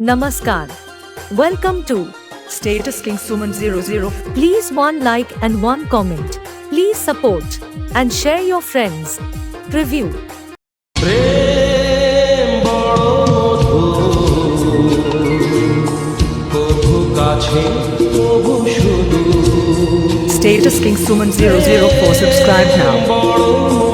Namaskar. Welcome to Status King Suman 00. Please one like and one comment. Please support and share your friends. Review. Status King Suman 004 subscribe now.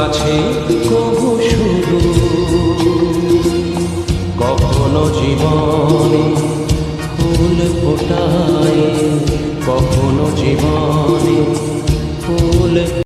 কাছে কবু শুধু। কখনো জীবন ফুল ফোটায় কখনো জীবন ফুল